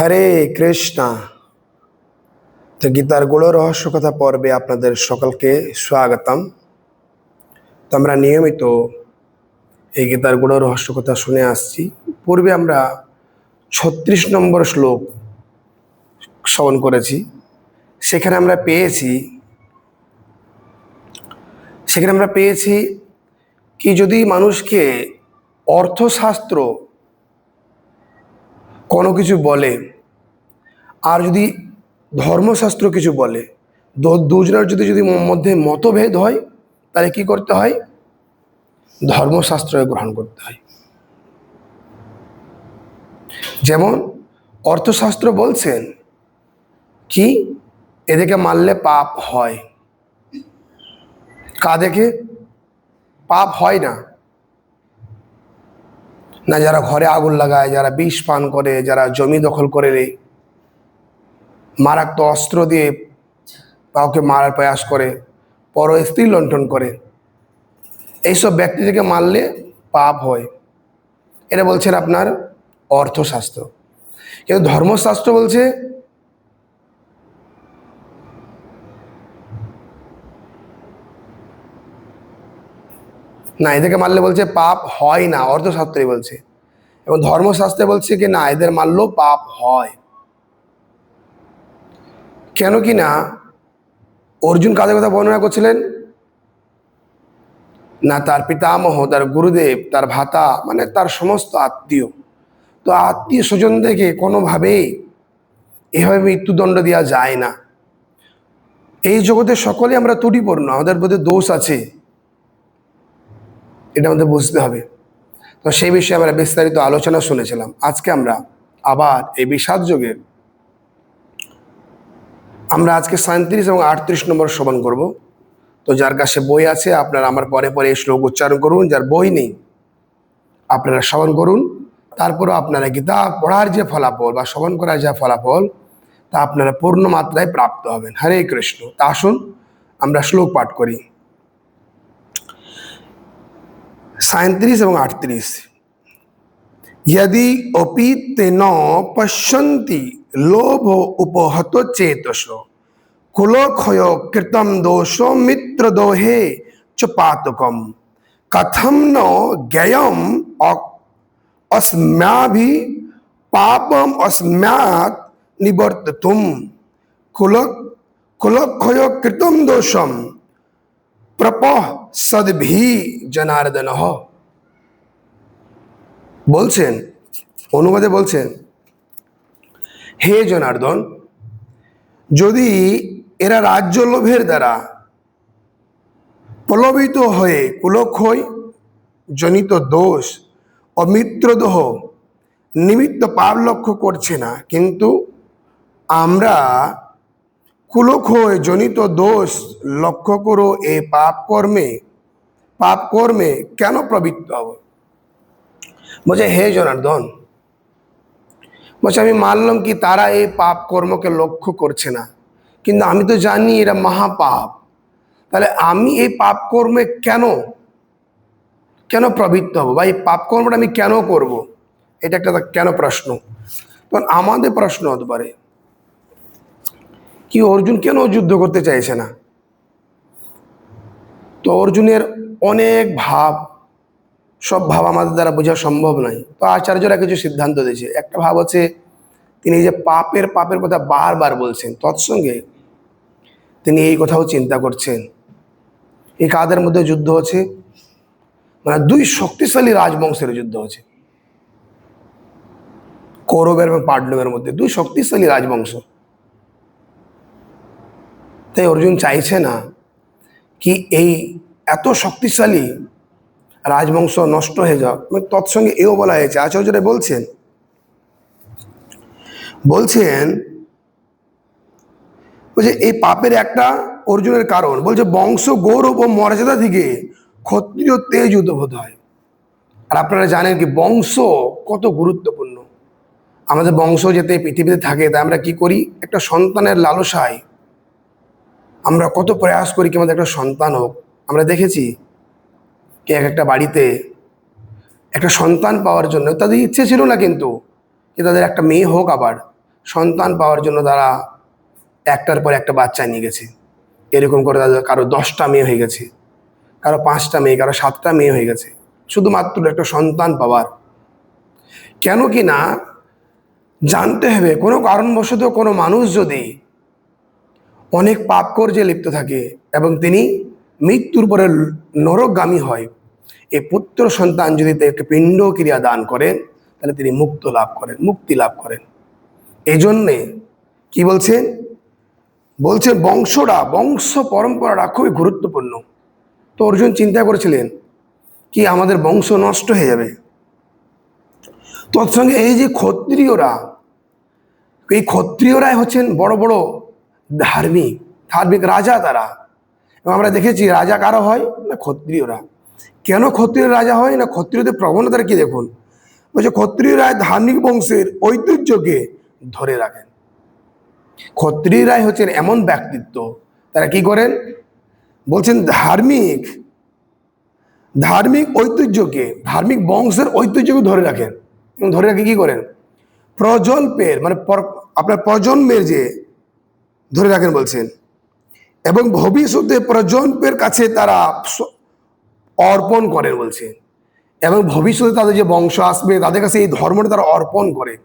হরে কৃষ্ণ। তো গীতার গুণ রহস্য কথা পর্বে আপনাদের সকলকে স্বাগতম। তো আমরা নিয়মিত এই গীতার গুণ রহস্য কথা শুনে আসছি। পূর্বে আমরা ছত্রিশ নম্বর শ্লোক শ্রবণ করেছি। সেখানে আমরা পেয়েছি, সেখানে আমরা পেয়েছি কি যদি মানুষকে অর্থশাস্ত্র কোনো কিছু বলে, আর যদি ধর্মশাস্ত্র কিছু বলে দুজনের যদি যদি মধ্যে মতভেদ হয়, তাহলে কি করতে হয়? ধর্মশাস্ত্র গ্রহণ করতে হয়। যেমন অর্থশাস্ত্র বলছেন কি, এদেরকে মারলে পাপ হয়। কাদেরকে? পাপ হয় না। না যারা ঘরে আগুন লাগায়, যারা বিষ পান করে, যারা জমি দখল করে নেয়, মারাত্মক অস্ত্র দিয়ে কাউকে মারার প্রয়াস করে পর স্ত্রী লণ্ঠন করে। এইসব ব্যক্তিদেরকে মারলে পাপ হয়। এটা বলছেন আপনার অর্থশাস্ত্র। কিন্তু ধর্মশাস্ত্র বলছে না, এদেরকে মারলে বলছে পাপ হয় না অর্থশাস্ত্রই বলছে। এবং ধর্মশাস্ত্রে বলছে কি না, এদের মারলেও পাপ হয়। কেন কি না, অর্জুন কাদের কথা বর্ণনা করছিলেন? না, তার পিতামহ, তার গুরুদেব, তার ভাতা মানে তার সমস্ত আত্মীয়। তো আত্মীয় স্বজন স্বজনদেরকে কোনোভাবেই এভাবে মৃত্যুদণ্ড দেওয়া যায় না। এই জগতে সকলে আমরা ত্রুটিপূর্ণ, আমাদের মধ্যে দোষ আছে। এটা আমাদের বুঝতে হবে। তো সেই বিষয়ে আমরা বিস্তারিত আলোচনা শুনেছিলাম। আজকে আমরা আবার এই বিষাদ যুগের আমরা আজকে সাঁত্রিশ এবং আটত্রিশ নম্বর শ্রবণ করব। তো যার কাছে বই আছে, আপনারা আমার পরে পরে এই শ্লোক উচ্চারণ করুন। যার বই নেই, আপনারা শ্রবণ করুন। তারপরও আপনারা গীতা পড়ার যে ফলাফল বা শ্রবণ করার যে ফলাফল, তা আপনারা পূর্ণ মাত্রায় প্রাপ্ত হবেন। হরে কৃষ্ণ। তা আসুন, আমরা শ্লোক পাঠ করি। সাঁত্রিশ এবং আটত্রিশ यदि अपि ते न पश्यन्ति लोभ उपहत चेतसो कुलक्षय कृतं दोषो मित्रदोहे च पातकम कथम न ज्ञेयम अ- अस्माभि पापम अस्मात् निवर्ततुम कुल कुलक्षय कृतं दोषम প্রপহ সদভি জনার্দন। বলছেন, অনুবাদে বলছেন, হে জনার্দন, যদি এরা রাজ্য লোভের দ্বারা প্রলোভিত হয়ে কুলক্ষয় জনিত দোষ ও মিত্রদোহ নিমিত্ত পাপ লক্ষ্য করছে না, কিন্তু আমরা কুলক্ষয় জনিত দোষ লক্ষ্য করো এ পাপ কর্মে পাপ কর্মে কেন প্রবৃত্ত হব? বলছে, হে জনার্দন, বলছে, আমি মানলাম কি তারা এই পাপ কর্মকে লক্ষ্য করছে না। কিন্তু আমি তো জানি এরা মহাপাপ। তাহলে আমি এই পাপ কর্মে কেন কেন প্রবৃত্ত হব? বা এই পাপ কর্মটা আমি কেন করব? এটা একটা কেন প্রশ্ন। তখন আমাদের প্রশ্ন হতে পারে কি অর্জুন কেন যুদ্ধ করতে চাইছে না? তো অর্জুনের অনেক ভাব, সব ভাব আমাদের দ্বারা বোঝা সম্ভব নয়। তো আচার্যরা কিছু সিদ্ধান্ত দিয়েছে। একটা ভাব হচ্ছে, তিনি যে পাপের পাপের কথা বারবার বলছেন, তৎসঙ্গে তিনি এই কথাও চিন্তা করছেন। এই কাদের মধ্যে যুদ্ধ হচ্ছে? মানে দুই শক্তিশালী রাজবংশের যুদ্ধ হচ্ছে। কৌরবের এবং পাণ্ডবের মধ্যে, দুই শক্তিশালী রাজবংশ। তাই অর্জুন চাইছে না কি এই এত শক্তিশালী রাজবংশ নষ্ট হয়ে যাক। মানে তৎসঙ্গে এও বলা হয়েছে, আচার্যরা বলছেন বলছেন বলছে, এই পাপের একটা অর্জুনের কারণ। বলছে, বংশ গৌরব ও মর্যাদা থেকে ক্ষত্রিয় তেজ উদ্ভূত হয়। আর আপনারা জানেন কি, বংশ কত গুরুত্বপূর্ণ। আমাদের বংশ যেতে পৃথিবীতে থাকে, তাই আমরা কি করি? একটা সন্তানের লালসায় আমরা কত প্রয়াস করি কি আমাদের একটা সন্তান হোক। আমরা দেখেছি কি এক একটা বাড়িতে একটা সন্তান পাওয়ার জন্য, তাদের ইচ্ছে ছিল না কিন্তু যে তাদের একটা মেয়ে হোক আবার, সন্তান পাওয়ার জন্য তারা একটার পর একটা বাচ্চা নিয়ে গেছে। এরকম করে তাদের কারও দশটা মেয়ে হয়ে গেছে, কারও পাঁচটা মেয়ে, কারও সাতটা মেয়ে হয়ে গেছে। শুধুমাত্র একটা সন্তান পাওয়ার। কেন কি না, জানতে হবে কোনো কারণবশত কোনো মানুষ যদি অনেক পাপ কর্যে লিপ্ত থাকে এবং তিনি মৃত্যুর পরে নরকগামী হয়। এই পুত্র সন্তান যদি তাকে পিণ্ড ক্রিয়া দান করেন, তাহলে তিনি মুক্ত লাভ করেন, মুক্তি লাভ করেন। এই জন্যে কি বলছেন বলছে, বংশরা, বংশ পরম্পরাটা খুবই গুরুত্বপূর্ণ। তো অর্জুন চিন্তা করেছিলেন কি আমাদের বংশ নষ্ট হয়ে যাবে। তৎসঙ্গে এই যে ক্ষত্রিয়রা, এই ক্ষত্রিয়রাই হচ্ছেন বড় বড় ধার্মিক ধার্মিক রাজা তারা। এবং আমরা দেখেছি রাজা কারা হয়? না ক্ষত্রিয়রা। কেন ক্ষত্রিয় রাজা হয়? না ক্ষত্রিয়দের প্রবণতার কি দেখুন? বলছে ক্ষত্রিয়রাই ধার্মিক বংশের ঐতিহ্যকে ধরে রাখেন। ক্ষত্রিয়রাই হচ্ছেন এমন ব্যক্তিত্ব, তারা কি করেন? বলছেন ধার্মিক ধার্মিক ঐতিহ্যকে, ধার্মিক বংশের ঐতিহ্যকে ধরে রাখেন। এবং ধরে রাখে কি করেন? প্রজল্পের মানে আপনার প্রজন্মের যে ধরে রাখেন বলছেন। এবং ভবিষ্যতে প্রজন্মের কাছে তারা অর্পণ করেন বলছেন। এবং ভবিষ্যতে তাদের যে বংশ আসবে, তাদের কাছে এই ধর্মটা তারা অর্পণ করে।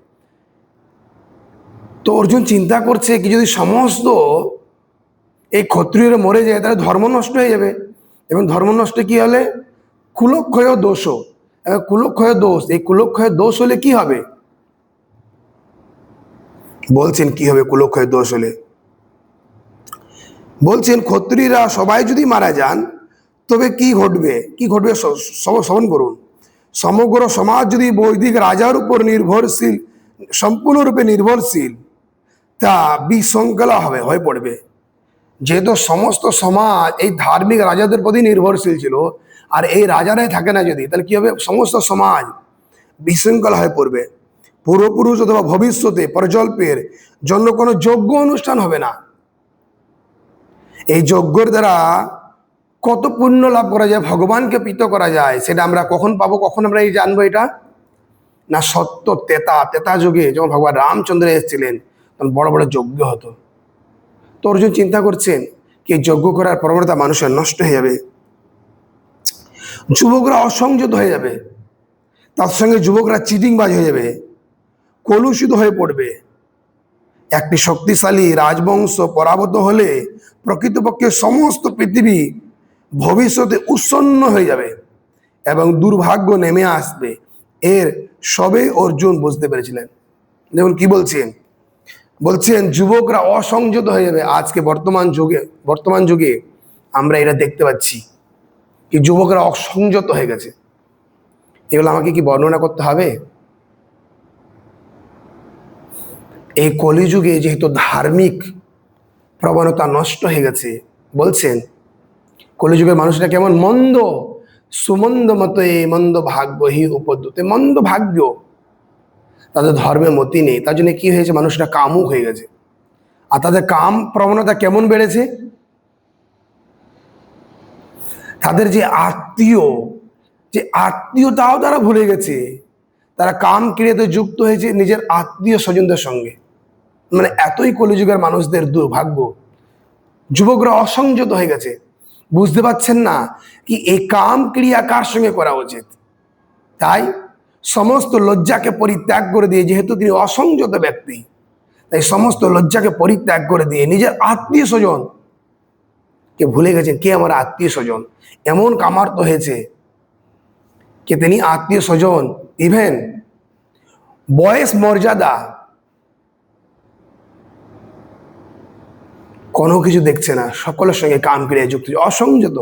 তো অর্জুন চিন্তা করছে কি যদি সমস্ত এই ক্ষত্রিয়রা মরে যায়, তাহলে ধর্ম নষ্ট হয়ে যাবে। এবং ধর্ম নষ্ট কি হলে? কুলক্ষয় দোষ। এবং কুলক্ষয় দোষ, এই কুলক্ষয় দোষ হলে কি হবে? বলছেন কি হবে কুলক্ষয় দোষ হলে? বলছেন, ক্ষত্রিয়রা সবাই যদি মারা যান, তবে কি ঘটবে? কি ঘটবে? শ্রবণ করুন। সমগ্র সমাজ যদি বৈদিক রাজার উপর নির্ভরশীল, সম্পূর্ণরূপে নির্ভরশীল, তা বিশৃঙ্খলা হবে হয়ে পড়বে। যেহেতু সমস্ত সমাজ এই ধার্মিক রাজাদের প্রতি নির্ভরশীল ছিল, আর এই রাজারাই থাকে না যদি, তাহলে কী হবে? সমস্ত সমাজ বিশৃঙ্খলা হয়ে পড়বে। পূর্বপুরুষ অথবা ভবিষ্যতে প্রজল্পের জন্য কোনো যোগ্য অনুষ্ঠান হবে না। এই যজ্ঞর দ্বারা কত পুণ্য লাভ করা যায়, ভগবানকে প্রীত করা যায়, সেটা আমরা কখন পাবো, কখন আমরা এই জানব এটা? না সত্য, তেতা তেতা যুগে যখন ভগবান রামচন্দ্র এসেছিলেন, তখন বড় বড় যজ্ঞ হতো। তো অর্জুন চিন্তা করছেন কি যজ্ঞ করার প্রবণতা মানুষের নষ্ট হয়ে যাবে? যুবকরা অসংযত হয়ে যাবে। তার সঙ্গে যুবকরা চিটিংবাজ হয়ে যাবে। কলুষিত হয়ে পড়বে। একটি শক্তিশালী রাজবংশ পরাভূত হলে প্রকৃতপক্ষে সমস্ত পৃথিবী ভবিষ্যতে উৎসন্ন হয়ে যাবে এবং দুর্ভাগ্য নেমে আসবে। এর সবে অর্জুন বুঝতে পেরেছিলেন। দেখুন কি বলছেন? বলছেন, যুবকরা অসংযত হয়ে যাবে। আজকে বর্তমান যুগে বর্তমান যুগে আমরা এটা দেখতে পাচ্ছি কি যুবকরা অসংযত হয়ে গেছে। এগুলো আমাকে কি বর্ণনা করতে হবে? এই কলিযুগে যেহেতু ধার্মিক প্রবণতা নষ্ট হয়ে গেছে, বলছেন, কলিযুগের মানুষরা কেমন মন্দ, সুমন্দ মতো এই মন্দ ভাগ্য হি উপদ্যুতে মন্দ ভাগ্য তাদের ধর্মে মতি নেই, তার জন্য কি হয়েছে? মানুষরা কামুক হয়ে গেছে। আর তাদের কাম প্রবণতা কেমন বেড়েছে? তাদের যে আত্মীয়, যে আত্মীয়তাও তারা ভুলে গেছে। তারা কাম ক্রিয়াতে যুক্ত হয়েছে নিজের আত্মীয় স্বজনদের সঙ্গে। মানে এতই কলিযুগের মানুষদের দুর্ভাগ্য। যুবকরা অসংযত হয়ে গেছে। বুঝতে পারছেন না কি এই কাম ক্রিয়া কার সঙ্গে করা উচিত? তাই সমস্ত লজ্জাকে পরিত্যাগ করে দিয়ে, যেহেতু তিনি অসংযত ব্যক্তি, তাই সমস্ত লজ্জাকে পরিত্যাগ করে দিয়ে নিজের আত্মীয় স্বজন, কে ভুলে গেছেন, কে আমার আত্মীয় স্বজন? এমন কামার্ত হয়েছে কে তিনি আত্মীয় স্বজন ইভেন বয়স মর্যাদা কোনো কিছু দেখছে না, সকলের সঙ্গে কাম ক্রিয়া যুক্ত অসংযত।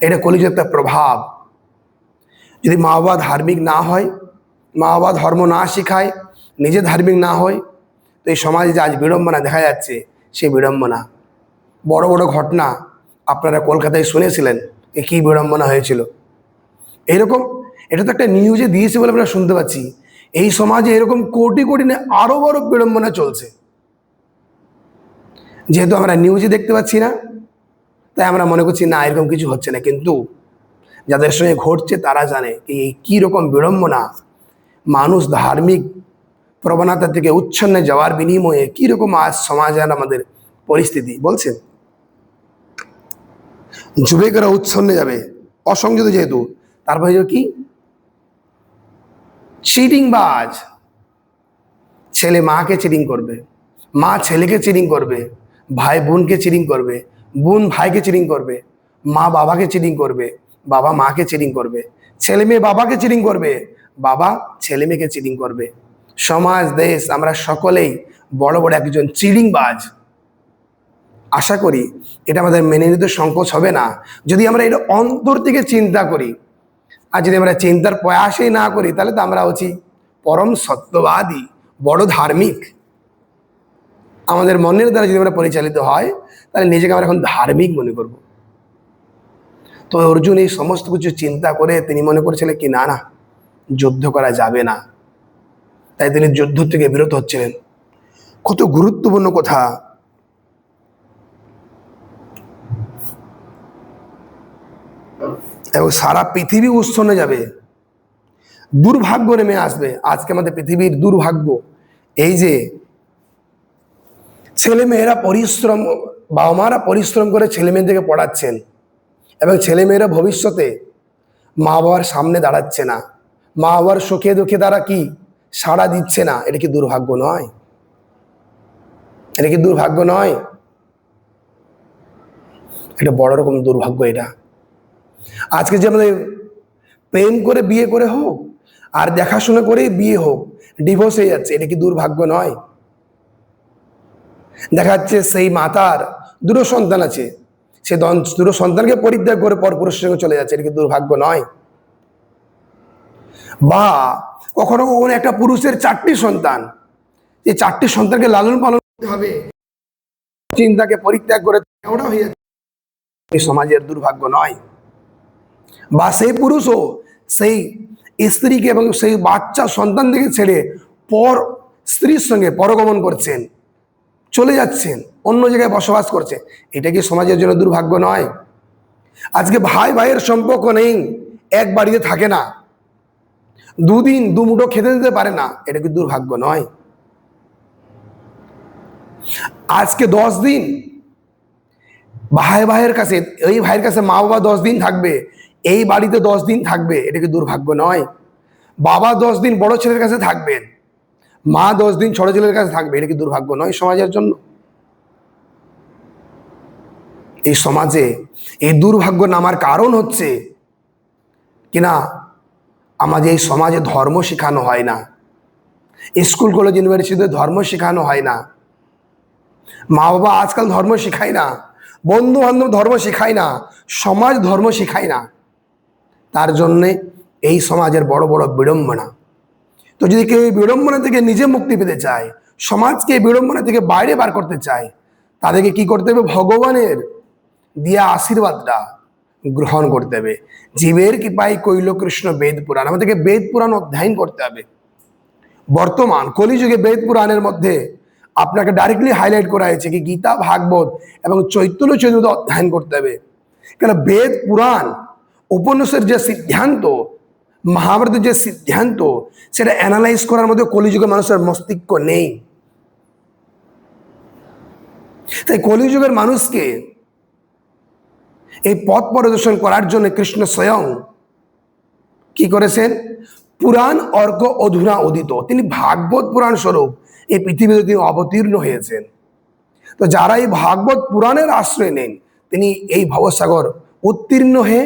এটা কলিজার একটা প্রভাব। যদি মা বাবা ধার্মিক না হয় মা বাবা ধর্ম না শেখায়, নিজে ধার্মিক না হয়, তো এই সমাজে যে আজ বিড়ম্বনা দেখা যাচ্ছে, সেই বিড়ম্বনা। বড় বড় ঘটনা আপনারা কলকাতায় শুনেছিলেন যে কী বিড়ম্বনা হয়েছিল। এরকম, এটা তো একটা নিউজে দিয়েছে বলে আমরা শুনতে পাচ্ছি। এই সমাজে এরকম কোটি কোটি আরও বড় বিড়ম্বনা চলছে। যেহেতু আমরা নিউজে দেখতে পাচ্ছি না, তাই আমরা মনে করছি, না, এরকম কিছু হচ্ছে না। কিন্তু যাদের সঙ্গে ঘটছে, তারা জানে এই কী রকম বিড়ম্বনা, মানুষ ধার্মিক প্রবণতা থেকে উচ্ছন্নে যাওয়ার বিনিময়ে কীরকম আজ সমাজের আমাদের পরিস্থিতি। বলছেন যুবকেরা উচ্ছন্নে যাবে, অসংযত যেহেতু তারপরে কি? চিটিং বাজ ছেলে মাকে চিটিং করবে, মা ছেলেকে চিটিং করবে ভাই বোনকে চিটিং করবে, বোন ভাইকে চিটিং করবে, মা বাবাকে চিটিং করবে, বাবা মাকে চিটিং করবে, ছেলে মেয়ে বাবাকে চিটিং করবে, বাবা ছেলে মেয়েকে চিটিং করবে। সমাজ, দেশ, আমরা সকলেই বড় বড় একজন চিটিং বাজ আশা করি এটা আমাদের মেনে নিতে সংকোচ হবে না। যদি আমরা এটা অন্তর থেকে চিন্তা করি, আর যদি আমরা চিন্তার প্রয়াসই না করি, তাহলে তো আমরা হচ্ছি পরম সত্যবাদী, বড় ধার্মিক। আমাদের মনের দ্বারা যদি আমরা পরিচালিত হয়, তাহলে নিজেকে আমরা এখন ধার্মিক মনে করব। তো অর্জুন এই সমস্ত কিছু চিন্তা করে তিনি মনে করেছিলেন কি, না না, যুদ্ধ করা যাবে না। তাই তিনি যুদ্ধ থেকে বিরত হচ্ছিলেন। কত গুরুত্বপূর্ণ কথা। এবং সারা পৃথিবী উচ্ছন্নে যাবে। দুর্ভাগ্য নেমে আসবে। আজকে আমাদের পৃথিবীর দুর্ভাগ্য এই যে ছেলে মেয়েরা পরিশ্রম বাবা মারা পরিশ্রম করে ছেলে মেয়েদেরকে পড়াচ্ছেন এবং ছেলে মেয়েরা ভবিষ্যতে মা বাবার সামনে দাঁড়াচ্ছে না। মা বাবার সুখে দুঃখে তারা কি? সাড়া দিচ্ছে না। এটা কি দুর্ভাগ্য নয়? এটা কি দুর্ভাগ্য নয়? এটা বড় রকম দুর্ভাগ্য এটা। আজকে যে আমাদের প্রেম করে বিয়ে করে হোক আর দেখাশোনা করেই বিয়ে হোক ডিভোর্স হয়ে যাচ্ছে, এটা কি দুর্ভাগ্য নয়? দেখা যাচ্ছে সেই মাতার দুটো সন্তান আছে। সে দুটো সন্তানকে পরিত্যাগ করে পরপুরুষের সঙ্গে চলে যাচ্ছে। এটা কি দুর্ভাগ্য নয়? বা কখনো কখনো একটা পুরুষের চারটি সন্তান এই চারটি সন্তানকে লালন পালন করতে হবে। চিন্তাকে পরিত্যাগ করে ওটা হয়ে যাচ্ছে। সমাজের দুর্ভাগ্য নয়। বা সেই পুরুষও সেই স্ত্রীকে এবং সেই বাচ্চা সন্তান থেকে ছেড়ে পর স্ত্রীর সঙ্গে পরগমন করছেন। চলে যাচ্ছেন, অন্য জায়গায় বসবাস করছে। এটা কি সমাজের জন্য দুর্ভাগ্য নয়? আজকে ভাই ভাইয়ের সম্পর্ক নেই, এক বাড়িতে থাকে না। দুদিন দু মুঠো খেতে দিতে পারে না, এটা কি দুর্ভাগ্য নয়? আজকে দশ দিন, ভাই ভাইয়ের কাছে, এই ভাইয়ের কাছে মা বাবা দশ দিন থাকবে, এই বাড়িতে দশ দিন থাকবে, এটা কি দুর্ভাগ্য নয়? বাবা দশ দিন বড় ছেলের কাছে থাকবেন মা দশ দিন ছোট ছেলের কাছে থাকবে, এটা কি দুর্ভাগ্য নয় সমাজের জন্য? এই সমাজে এই দুর্ভাগ্য নামার কারণ হচ্ছে কিনা আমাদের এই সমাজে ধর্ম শেখানো হয় না, স্কুল, কলেজ, ইউনিভার্সিটিতে ধর্ম শেখানো হয় না মা বাবা আজকাল ধর্ম শেখায় না বন্ধু বান্ধব ধর্ম শেখায় না, সমাজ ধর্ম শেখায় না, তার জন্যে এই সমাজের বড় বড় বিড়ম্বনা। তো যদি কেউ এই বিড়ম্বনা থেকে নিজে মুক্তি পেতে চায়, সমাজকে এই বিড়ম্বনা থেকে বাইরে বার করতে চায়, তাদেরকে কি করতে হবে? ভগবানের দিয়া আশীর্বাদটা গ্রহণ করতে হবে। জীবের কৃপায় কৈল কৃষ্ণ বেদ পুরাণ। আমাদেরকে বেদ পুরাণ অধ্যয়ন করতে হবে। বর্তমান কলিযুগে বেদ পুরাণের মধ্যে আপনাকে ডাইরেক্টলি হাইলাইট করা হয়েছে কি গীতা, ভাগবত এবং চৈতন্য চৈতন্য অধ্যয়ন করতে হবে। কেন? বেদ পুরাণ, উপন্যাসের যে সিদ্ধান্ত মহাভারতের যে সিদ্ধান্ত, সেটা অ্যানালাইজ করার মধ্যে কলিযুগের মানুষের মস্তিষ্ক নেই। তাই কলিযুগের মানুষকে এই পথ পরিদর্শন করার জন্য কৃষ্ণ স্বয়ং কি করেছেন? পুরাণ অর্ক অধুনা উদিত। তিনি ভাগবত পুরাণ স্বরূপ এই পৃথিবীতে তিনি অবতীর্ণ হয়েছেন। তো যারা এই ভাগবত পুরাণের আশ্রয় নেন, তিনি এই ভবসাগর উত্তীর্ণ হয়ে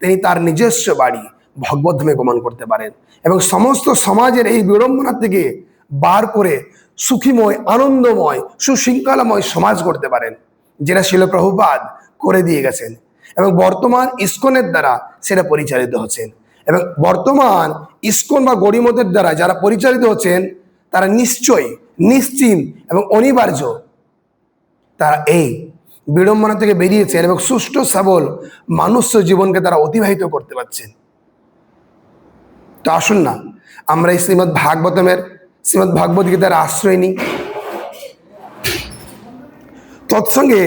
তিনি তার নিজস্ব বাড়ি ভগবতধামে গমন করতে পারেন। এবং সমস্ত সমাজের এই বিড়ম্বনা থেকে বার করে সুখীময়, আনন্দময়, সুশৃঙ্খলাময় সমাজ করতে পারেন, যেটা শিলপ্রভুপাদ করে দিয়ে গেছেন। এবং বর্তমান ইস্কনের দ্বারা সেটা পরিচালিত হচ্ছেন। এবং বর্তমান ইস্কন বা গরিমতের দ্বারা যারা পরিচালিত হচ্ছেন, তারা নিশ্চয়ই নিশ্চিন্ত এবং অনিবার্য তারা এই বিড়ম্বনা থেকে বেরিয়েছেন এবং সুষ্ঠু সবল মানুষ জীবনকে তারা অতিবাহিত করতে পারছেন। তো আসুন না, আমরা এই শ্রীমৎ ভাগবতমের শ্রীমৎ ভাগবত গীতার আশ্রয় নিই। তৎসঙ্গে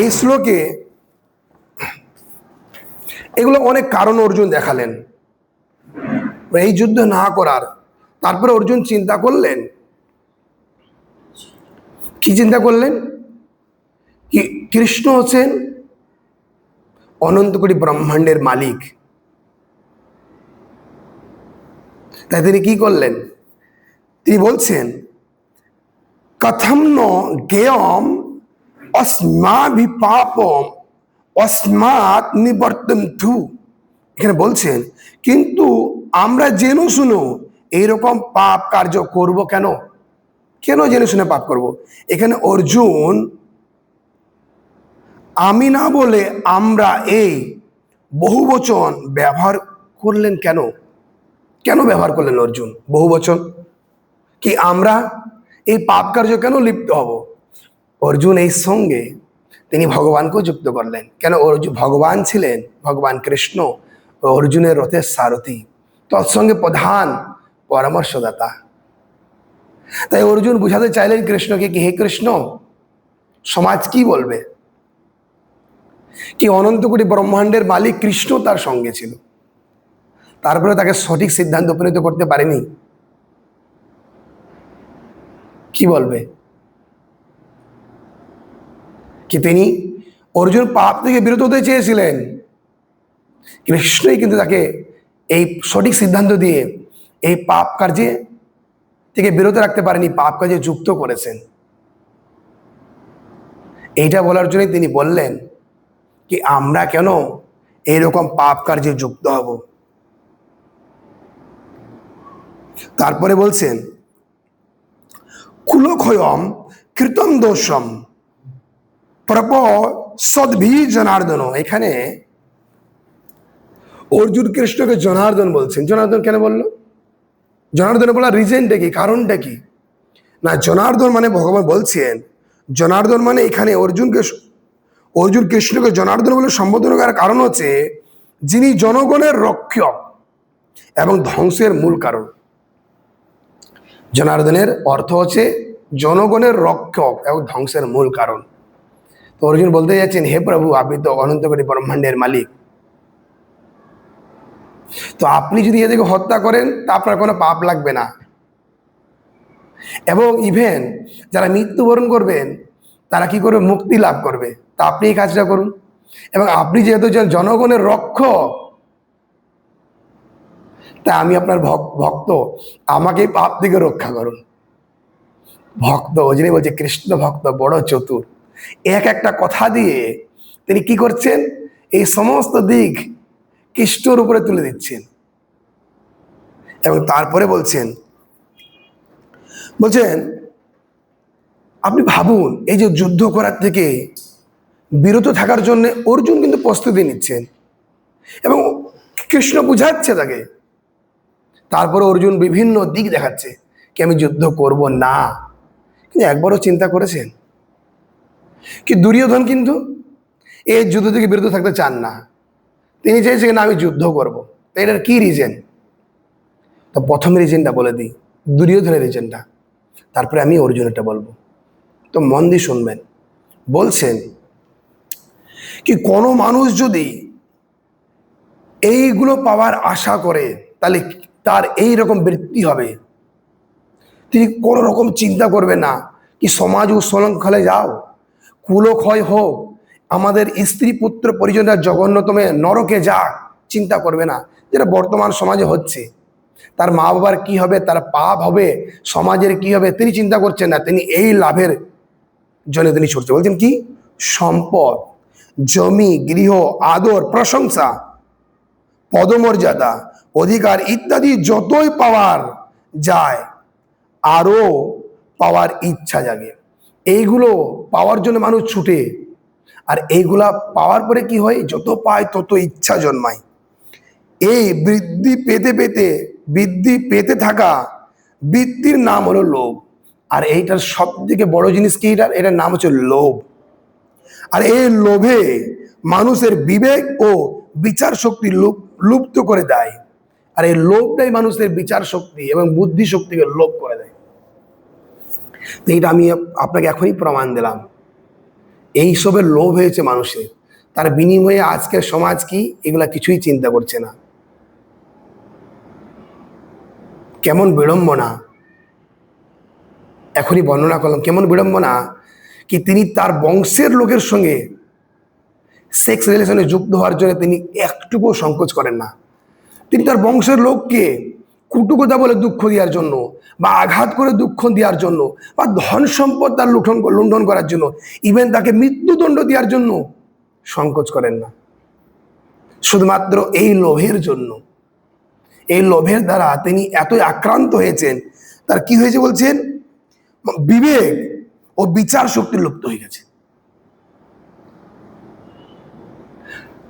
এই শ্লোকে এগুলো অনেক কারণ অর্জুন দেখালেন। এই যুদ্ধ না করার, তারপরে অর্জুন চিন্তা করলেন। কি চিন্তা করলেন? কি কৃষ্ণ হচ্ছেন অনন্ত কোটি ব্রহ্মাণ্ডের মালিক। তাই তিনি কি করলেন? তিনি বলছেন কথম ন অস্মাভি পাপম অস্মাৎ নিবর্তন থু এখানে বলছেন, কিন্তু আমরা জেনে শুনো এইরকম পাপ কার্য করব কেন? কেন জেনে শুনে পাপ করব? এখানে অর্জুন, আমি না বলে আমরা এই বহু বচন ব্যবহার করলেন কেন? কেন ব্যবহার করলেন অর্জুন? বহু বচন। কি আমরা এই পাপ কার্য কেন লিপ্ত হব? অর্জুন এই সঙ্গে তিনি ভগবানকেও যুক্ত করলেন। কেন অর্জুন ভগবান ছিলেন, ভগবান কৃষ্ণ অর্জুনের রথের সারথী, তৎসঙ্গে প্রধান পরামর্শদাতা। তাই অর্জুন বুঝাতে চাইলেন কৃষ্ণকে কি, হে কৃষ্ণ, সমাজ কি বলবে? কি অনন্ত কোটি ব্রহ্মাণ্ডের মালিক কৃষ্ণ তার সঙ্গে ছিল। তারপরে তাকে সঠিক সিদ্ধান্ত উপনীত করতে পারেনি। কি বলবে? কি তিনি অর্জুন পাপ থেকে বিরত হতে চেয়েছিলেন? কৃষ্ণই কিন্তু তাকে এই সঠিক সিদ্ধান্ত দিয়ে এই পাপ কার্যে থেকে বিরত রাখতে পারেনি, পাপ কাজে যুক্ত করেছেন। এইটা বলার জন্যই তিনি বললেন কি, আমরা কেন এইরকম পাপ কার্যে যুক্ত হব? তারপরে বলছেন কুলক্ষয়ম কৃতম দোষম প্রপ সদ্ভি জনার্দন। এখানে অর্জুন কৃষ্ণকে জনার্দন বলছেন। জনার্দন কেন বলল? জনার্দন বলার রিজেনটা কি? কারণটা কি? না, জনার্দন মানে ভগবান বলছেন, জনার্দন মানে এখানে অর্জুনকে অর্জুন কৃষ্ণকে জনার্দন বলে সম্বোধন করার কারণ হচ্ছে, যিনি জনগণের রক্ষক এবং ধ্বংসের মূল কারণ। জনার্দনের অর্থ হচ্ছে জনগণের রক্ষক এবং ধ্বংসের মূল কারণ। তো অর্জুন বলতে যাচ্ছেন হে প্রভু, আপনি তো অনন্ত কোটি ব্রহ্মাণ্ডের মালিক। তো আপনি যদি এদেরকে হত্যা করেন, তা আপনার কোনো পাপ লাগবে না। এবং ইভেন যারা মৃত্যুবরণ করবেন, তারা কি করবে? মুক্তি লাভ করবে। তা আপনি এই কাজটা করুন। এবং আপনি যেহেতু জনগণের রক্ষক তা আমি আপনার ভক- ভক্ত, আমাকে পাপ থেকে রক্ষা করুন। ভক্ত জন্যই বলছে কৃষ্ণ ভক্ত, বড় চতুর। এক একটা কথা দিয়ে তিনি কি করছেন? এই সমস্ত দিক কৃষ্ণর উপরে তুলে দিচ্ছেন। এবং তারপরে বলছেন বলছেন, আপনি ভাবুন, এই যে যুদ্ধ করার থেকে বিরত থাকার জন্য অর্জুন কিন্তু প্রস্তুতি নিচ্ছেন। এবং কৃষ্ণ বুঝাচ্ছে তাকে তারপরে অর্জুন বিভিন্ন দিক দেখাচ্ছে কি আমি যুদ্ধ করব না। কিন্তু একবারও চিন্তা করেছেন? কি দুর্যোধন কিন্তু এই যুদ্ধ থেকে বিরত থাকতে চান না। তিনি চেয়েছেন না আমি যুদ্ধ করব। এটার কি রিজন তো প্রথম রিজনটা বলে দিই। দুর্যোধনের রিজনটা তারপরে আমি অর্জুনেরটা বলব। তো মন দিয়ে শুনবেন। বলছেন কি কোনো মানুষ যদি এইগুলো পাওয়ার আশা করে, তাহলে তার এই রকম বৃত্তি হবে। তিনি কোনো রকম চিন্তা করবে না কি সমাজ উৎসলঙ্খলে যাও, কুলক্ষয় হোক, আমাদের স্ত্রী পুত্র পরিজনরা জঘন্যতমে নরকে যাক, চিন্তা করবে না। যেটা বর্তমান সমাজে হচ্ছে। তার মা বাবার কি হবে, তার পাপ হবে, সমাজের কি হবে, তিনি চিন্তা করছেন না। তিনি এই লাভের জন্য তিনি ছুটছে। বলছেন কি? সম্পদ, জমি, গৃহ, আদর, প্রশংসা, পদমর্যাদা অধিকার ইত্যাদি যতই পাওয়ার যায়, আরও পাওয়ার ইচ্ছা জাগে। এইগুলো পাওয়ার জন্য মানুষ ছুটে। আর এইগুলা পাওয়ার পরে কি হয়? যত পায় তত ইচ্ছা জন্মায়। এই বৃদ্ধি পেতে পেতে, বৃদ্ধি পেতে থাকা বৃত্তির নাম হলো লোভ। আর এইটার সব থেকে বড় জিনিস কি এটার? এটার নাম হচ্ছে লোভ। আর এই লোভে মানুষের বিবেক ও বিচার শক্তি লুপ- লুপ্ত করে দেয়। আর এই লোভটাই মানুষের বিচার শক্তি এবং বুদ্ধি শক্তিকে লোপ করে দেয়। তো এইটা আমি আপনাকে এখনই প্রমাণ দিলাম। এইসবের লোভ হয়েছে মানুষের। তার বিনিময়ে আজকের সমাজ কি? এগুলা কিছুই চিন্তা করছে না। কেমন বিড়ম্বনা? এখনই বর্ণনা করলাম, কেমন বিড়ম্বনা? কি তিনি তার বংশের লোকের সঙ্গে সেক্স রিলেশনে যুক্ত হওয়ার জন্য তিনি একটুকুও সংকোচ করেন না। তিনি তার বংশের লোককে কুটুকতা বলে দুঃখ দেওয়ার জন্য বা আঘাত করে দুঃখ দেওয়ার জন্য বা ধন সম্পদ তার লুঠন লুণ্ঠন করার জন্য ইভেন তাকে মৃত্যুদণ্ড দেওয়ার জন্য সংকোচ করেন না। শুধুমাত্র এই লোভের জন্য। এই লোভের দ্বারা তিনি এতই আক্রান্ত হয়েছেন, তার কি হয়েছে বলছেন? বিবেক ও বিচার শক্তি লুপ্ত হয়ে গেছে।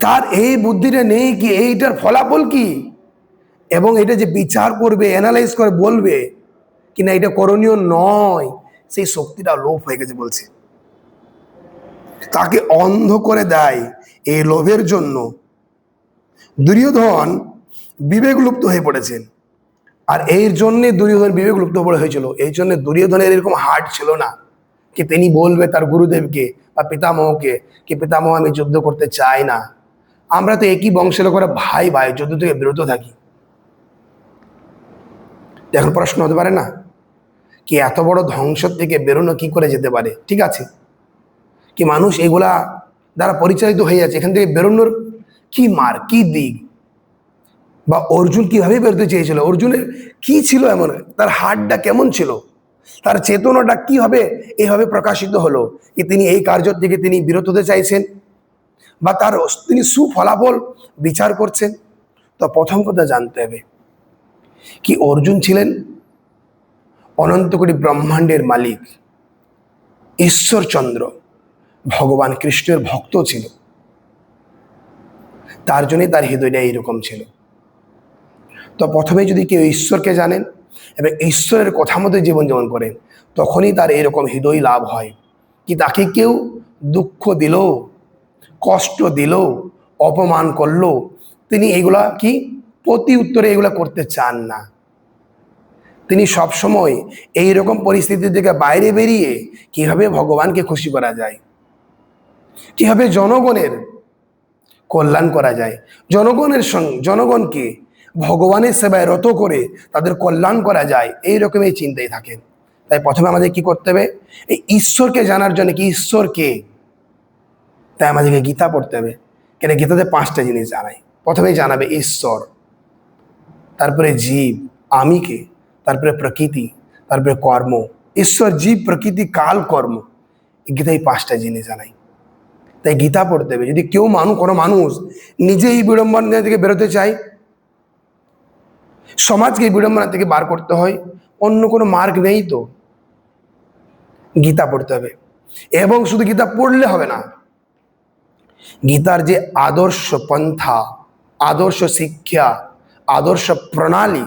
তার এই বুদ্ধিটা নেই কি? এইটার ফলাফল কি? এবং এটা যে বিচার করবে অ্যানালাইজ করে বলবে কি না এটা করণীয় নয়, সেই শক্তিটা লোভ হয়ে গেছে বলছে। তাকে অন্ধ করে দেয় এই লোভের জন্য। দুর্যোধন বিবেক লুপ্ত হয়ে পড়েছেন। আর এর জন্যে দুর্যোধন বিবেক লুপ্ত পড়ে হয়েছিল। এই জন্য দুর্যোধনের এরকম হার্ট ছিল না কি তিনি বলবে তার গুরুদেবকে বা পিতামহকে কি পিতামহ আমি যুদ্ধ করতে চাই না। আমরা তো একই বংশের লোকেরা ভাই ভাই যুদ্ধ থেকে বিরত থাকি। এখন প্রশ্ন হতে পারে না, কি এত বড় ধ্বংস থেকে বেরোনো কি করে যেতে পারে? ঠিক আছে। কি মানুষ এগুলা দ্বারা পরিচালিত হয়ে যাচ্ছে, এখান থেকে বেরোনোর কি মার, কি দিক? বা অর্জুন কীভাবে বেরোতে চেয়েছিল? অর্জুনের কি ছিল এমন? তার হার্টটা কেমন ছিল? তার চেতনাটা কীভাবে এইভাবে প্রকাশিত হলো, কি তিনি এই কার্য থেকে তিনি বিরত হতে চাইছেন? বা তার তিনি সুফলাফল বিচার করছেন। তো প্রথম কথা জানতে হবে, কি অর্জুন ছিলেন? অনন্ত কোটি ব্রহ্মাণ্ডের মালিক, ঈশ্বরচন্দ্র, ভগবান কৃষ্ণের ভক্ত ছিল। তার জন্যই তার হৃদয়টা এইরকম ছিল। তো প্রথমে যদি কেউ ঈশ্বরকে জানেন এবং ঈশ্বরের কথা মতো জীবনযাপন করেন, তখনই তার এরকম হৃদয় লাভ হয়। কি তাকে কেউ দুঃখ দিল? কষ্ট দিল, অপমান করল, তিনি এগুলা কি? প্রতি উত্তরে এগুলা করতে চান না। তিনি সবসময় এই রকম পরিস্থিতি থেকে বাইরে বেরিয়ে কীভাবে ভগবানকে খুশি করা যায়? কীভাবে জনগণের কল্যাণ করা যায়? জনগণের সঙ্গে, জনগণকে ভগবানের সেবায় রত করে তাদের কল্যাণ করা যায় এই রকমই চিন্তায় থাকেন। তাই প্রথমে আমাদের কি করতে হবে? এই ঈশ্বরকে জানার জন্য কি? ঈশ্বরকে তাই আমাদেরকে গীতা পড়তে হবে। কেন গীতাতে পাঁচটা জিনিস জানাই। প্রথমেই জানাবে ঈশ্বর, তারপরে জীব, আমিকে, তারপরে প্রকৃতি, তারপরে কর্ম। ঈশ্বর, জীব, প্রকৃতি, কাল, কর্ম। এই গীতায় পাঁচটা জিনিস জানাই। তাই গীতা পড়তে হবে। যদি কেউ মানুষ কোনো মানুষ নিজেই বিড়ম্বনা থেকে বেরোতে চায়, সমাজকে এই বিড়ম্বনা থেকে বার করতে হয়, অন্য কোনো মার্গ নেই তো। গীতা পড়তে হবে। এবং শুধু গীতা পড়লে হবে না গীতার যে আদর্শ পন্থা, আদর্শ শিক্ষা, আদর্শ প্রণালী,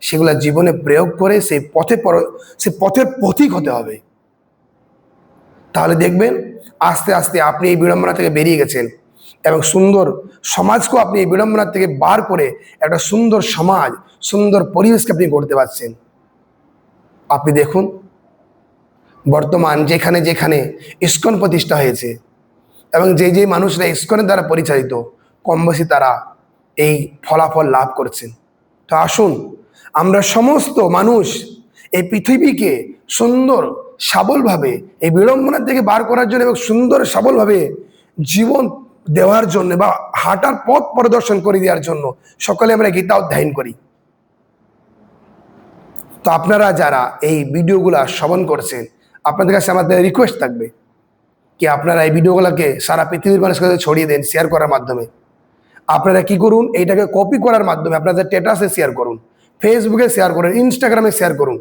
সেগুলো জীবনে প্রয়োগ করে সেই পথে পর- সে পথের পথিক হতে হবে। তাহলে দেখবেন, আস্তে আস্তে আপনি এই বিড়ম্বনা থেকে বেরিয়ে গেছেন এবং সুন্দর সমাজকেও আপনি এই বিড়ম্বনা থেকে বার করে একটা সুন্দর সমাজ, সুন্দর পরিবেশকে আপনি গড়তে পারছেন। আপনি দেখুন, বর্তমান যেখানে যেখানে ইস্কন প্রতিষ্ঠা হয়েছে এবং যে যে মানুষরা ইস্কনের দ্বারা পরিচালিত, কম তারা এই ফলাফল লাভ করছেন। তো আসুন, আমরা সমস্ত মানুষ এই পৃথিবীকে সুন্দর, সাবলভাবে, এই বিড়ম্বনা থেকে বার করার জন্য এবং সুন্দর, সাবলভাবে জীবন দেওয়ার জন্য বা হাঁটার পথ প্রদর্শন করে দেওয়ার জন্য সকলে আমরা গীতা অধ্যয়ন করি। তো আপনারা যারা এই ভিডিওগুলা শ্রবণ করছেন, আপনাদের কাছে আমাদের রিকোয়েস্ট থাকবে কি আপনারা এই ভিডিওগুলোকে সারা পৃথিবীর মানুষের কাছে ছড়িয়ে দেন শেয়ার করার মাধ্যমে? আপনারা কি করুন, এইটাকে কপি করার মাধ্যমে আপনাদের স্ট্যাটাসে শেয়ার করুন ফেসবুকে শেয়ার করুন ইনস্টাগ্রামে শেয়ার করুন।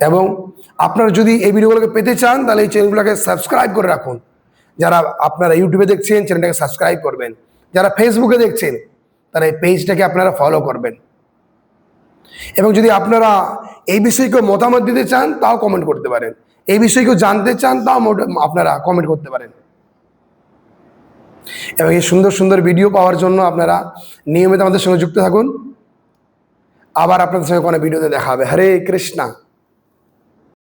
এবং আপনারা যদি এই ভিডিওগুলোকে পেতে চান, তাহলে এই চ্যানেলগুলোকে সাবস্ক্রাইব করে রাখুন। যারা আপনারা ইউটিউবে দেখছেন চ্যানেলটাকে সাবস্ক্রাইব করবেন। যারা ফেসবুকে দেখছেন, তারা এই পেজটাকে আপনারা ফলো করবেন। এবং যদি আপনারা এই বিষয়ে কেউ মতামত দিতে চান, তাও কমেন্ট করতে পারেন। এই বিষয়ে কেউ জানতে চান, তাও আপনারা কমেন্ট করতে পারেন। এবং এই সুন্দর সুন্দর ভিডিও পাওয়ার জন্য আপনারা নিয়মিত আমাদের সঙ্গে যুক্ত থাকুন। আবার আপনাদের সঙ্গে কোনো ভিডিওতে দেখা হবে। হরে কৃষ্ণা।